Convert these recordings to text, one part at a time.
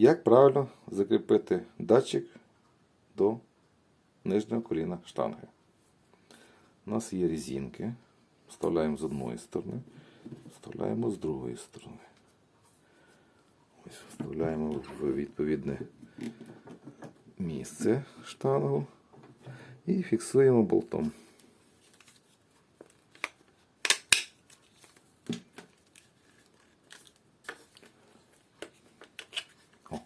Як правильно закріпити датчик до нижнього коліна штанги? У нас є резинки. Вставляємо з одної сторони, вставляємо з другої сторони. Ось вставляємо в відповідне місце штангу і фіксуємо болтом. О.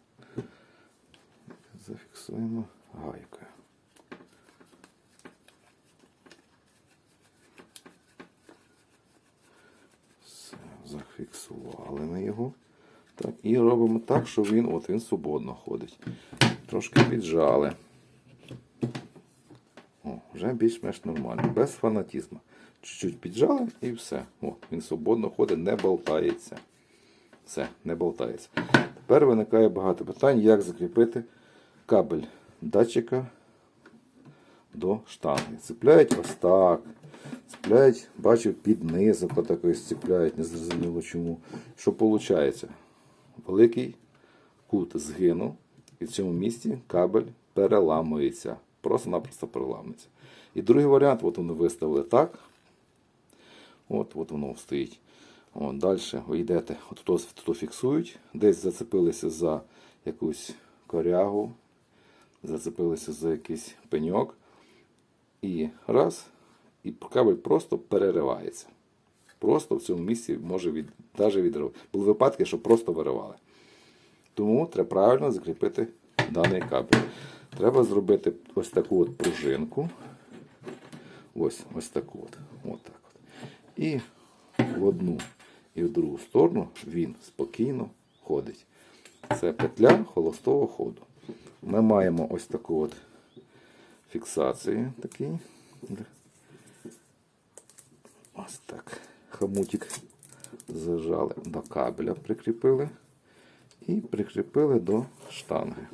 Зафіксуємо гайкою. Все, зафіксували ми його. Так, і робимо так, що він, от він свободно ходить. Трошки піджали. О, вже більш-менш нормально. Без фанатізму. Чуть-чуть піджали і все. О, він свободно ходить, не болтається. Все, не болтається. Тепер виникає багато питань, як закріпити кабель датчика до штанги. Цепляють ось так. Цепляють, бачу, під низок отакої цепляють, незрозуміло чому. Що виходить? Великий кут згинув, і в цьому місці кабель переламується. Просто-напросто переламується. І другий варіант, от вони виставили так. От, от воно стоїть. От, далі ви йдете, от тут фіксують, десь зацепилися за якусь корягу, зацепилися за якийсь пеньок. І раз, і кабель просто переривається. Просто в цьому місці може від, навіть відривати. Були випадки, що просто виривали. Тому треба правильно закріпити даний кабель. Треба зробити ось таку от пружинку. Ось ось таку от. от так от. І в одну і в другу сторону він спокійно ходить. Це петля холостого ходу. Ми маємо ось таку от фіксацію. Такий. Ось так. Хомутик зажали до кабеля, прикріпили і прикріпили до штанги.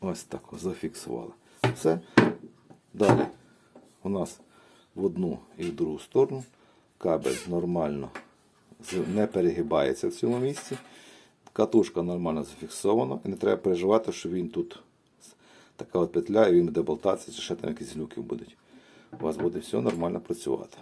Ось так зафіксували. Все. Далі у нас в одну і в другу сторону кабель нормально не перегибається в цьому місці. Катушка нормально зафіксована і не треба переживати, що він тут така от петля і він буде болтатися, чи ще там якісь люки будуть. У вас буде все нормально працювати.